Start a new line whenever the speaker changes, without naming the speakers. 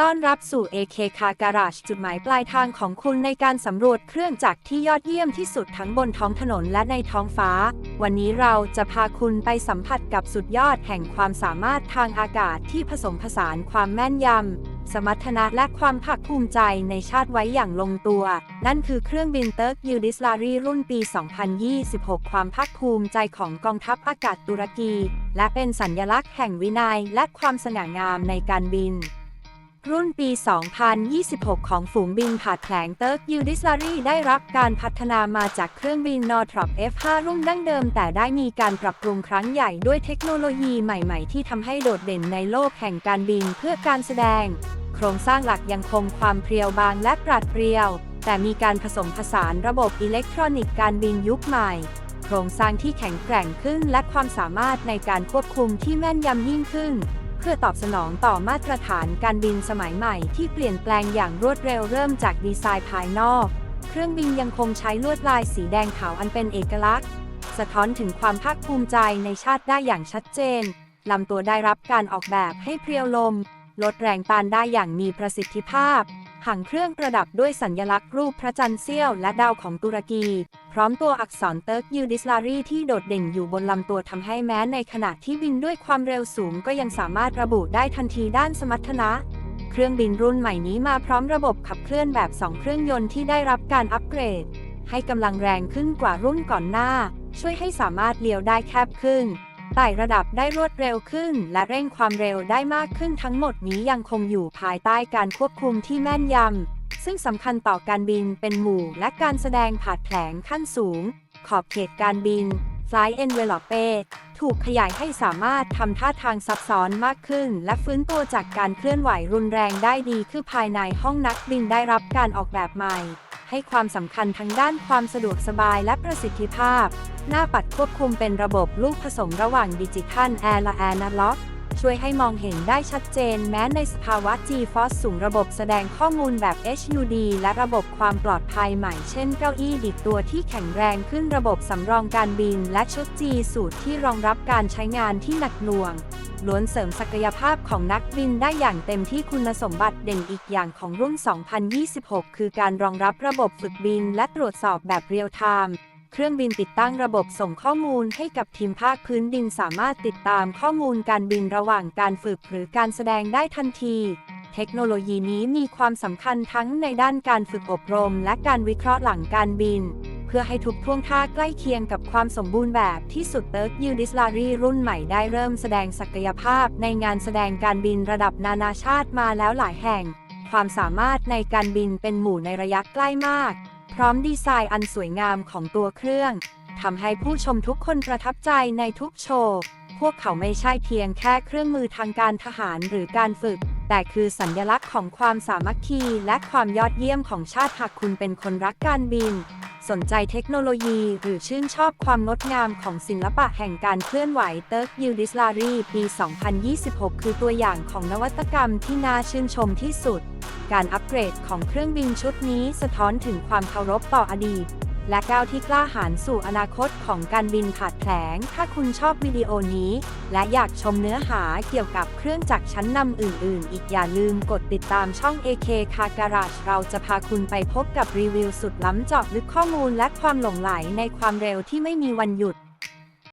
ต้อนรับสู่ AK Car Garage จุดหมายปลายทางของคุณในการสำรวจเครื่องจักรที่ยอดเยี่ยมที่สุดทั้งบนท้องถนนและในท้องฟ้า วันนี้เราจะพาคุณไปสัมผัสกับสุดยอดแห่งความสามารถทางอากาศที่ผสมผสานความแม่นยำ สมรรถนะและความภาคภูมิใจในชาติไว้อย่างลงตัว นั่นคือเครื่องบินเติร์กยูดิสลารีรุ่นปี 2026 ความภาคภูมิใจของกองทัพอากาศตุรกี และเป็นสัญลักษณ์แห่งวินัยและความสง่างามในการบิน รุ่นปี 2026 ของฝูงบินผาดแผลงเติร์กยูดิสลารีได้รับการพัฒนามาจากเครื่องบินนอทรอป F5 รุ่นดั้งเดิม แต่ได้มีการปรับปรุงครั้งใหญ่ด้วยเทคโนโลยีใหม่ๆ ที่ทำให้โดดเด่นในโลกแห่งการบินเพื่อการแสดง โครงสร้างหลักยังคงความเพรียวบางและปราดเปรียว แต่มีการผสมผสานระบบอิเล็กทรอนิกส์การบินยุคใหม่ โครงสร้างที่แข็งแกร่งขึ้นและความสามารถในการควบคุมที่แม่นยำยิ่งขึ้น เพื่อตอบสนองต่อมาตรฐานการบินสมัยใหม่ที่เปลี่ยนแปลงอย่างรวดเร็วเริ่มจากดีไซน์ภายนอก เครื่องบินยังคงใช้ลวดลายสีแดงขาวอันเป็นเอกลักษณ์ สะท้อนถึงความภาคภูมิใจในชาติได้อย่างชัดเจนลำตัวได้รับการออกแบบให้เพรียวลม ลดแรงต้านได้อย่างมีประสิทธิภาพ หางเครื่องประดับด้วยสัญลักษณ์รูปพระจันทร์เสี้ยวและดาวของตุรกี พร้อมตัวอักษรเติร์กยูดิสลารีที่โดดเด่นอยู่บนลำตัวทำให้แม้ในขณะที่บินด้วยความเร็วสูงก็ยังสามารถระบุได้ทันทีด้านสมรรถนะ เครื่องบินรุ่นใหม่นี้มาพร้อมระบบขับเคลื่อนแบบ 2 เครื่องยนต์ที่ได้รับการอัปเกรด ให้กำลังแรงขึ้นกว่ารุ่นก่อนหน้า ช่วยให้สามารถเลี้ยวได้แคบขึ้น ไต่ระดับได้รวดเร็วขึ้น และเร่งความเร็วได้มากขึ้นทั้งหมดนี้ยังคงอยู่ภายใต้การควบคุมที่แม่นยำ ซึ่งสำคัญต่อการบินเป็นหมู่และการแสดงผาดแผลงขั้นสูง ขอบเขตการบิน Flight Envelope ถูกขยายให้สามารถทำท่าทางซับซ้อนมากขึ้น และฟื้นตัวจากการเคลื่อนไหวรุนแรงได้ดีคือภายในห้องนักบินได้รับการออกแบบใหม่ ให้ความสำคัญทั้งด้านความสะดวกสบายและประสิทธิภาพ หน้าปัดควบคุมเป็นระบบลูกผสมระหว่างดิจิทัลแอร์และแอนาล็อก ช่วยให้มองเห็นได้ชัดเจนแม้ในสภาวะ G-Force สูงระบบแสดงข้อมูลแบบ HUD และระบบความปลอดภัยใหม่เช่นเก้าอี้ดิดตัวที่แข็งแรงขึ้นระบบสำรองการบิน และชุด G สูตรที่รองรับการใช้งานที่หนักหน่วง ล้วนเสริมศักยภาพของนักบินได้อย่างเต็มที่คุณสมบัติเด่นอีกอย่างของรุ่น 2026 คือการรองรับระบบฝึกบินและตรวจสอบแบบเรียลไทม์เครื่องบินติดตั้งระบบส่งข้อมูลให้กับทีมภาคพื้นดินสามารถติดตามข้อมูลการบินระหว่างการฝึกหรือการแสดงได้ทันที เทคโนโลยีนี้มีความสำคัญทั้งในด้านการฝึกอบรม และการวิเคราะห์หลังการบิน เพื่อให้ทุกท่วงท่าใกล้เคียงกับความสมบูรณ์แบบที่สุดเติร์กยูดิสลารีรุ่นใหม่ได้เริ่มแสดงศักยภาพในงานแสดงการบินระดับนานาชาติมาแล้วหลายแห่ง ความสามารถในการบินเป็นหมู่ในระยะใกล้มาก พร้อมดีไซน์อันสวยงามของตัวเครื่องทำให้ผู้ชมทุกคนประทับใจในทุกโชว์ พวกเขาไม่ใช่เพียงแค่เครื่องมือทางการทหารหรือการฝึก แต่คือสัญลักษณ์ของความสามัคคีและความยอดเยี่ยมของชาติหากคุณเป็นคนรักการบิน สนใจเทคโนโลยี หรือชื่นชอบความงดงามของศิลปะแห่งการเคลื่อนไหวเติร์กยูดิสลารีปี 2026 คือตัวอย่างของนวัตกรรมที่น่าชื่นชมที่สุด การอัปเกรดของเครื่องบินชุดนี้สะท้อนถึงความเคารพต่ออดีต และก้าวที่กล้าหาญสู่อนาคตของการบินผาดแผลง ถ้าคุณชอบวิดีโอนี้ และอยากชมเนื้อหาเกี่ยวกับเครื่องจักรชั้นนำอื่น ๆ อีกอย่าลืมกดติดตามช่อง AK Car Garage เราจะพาคุณไปพบกับรีวิวสุดล้ำเจาะลึกข้อมูลและความหลงไหลในความเร็วที่ไม่มีวันหยุด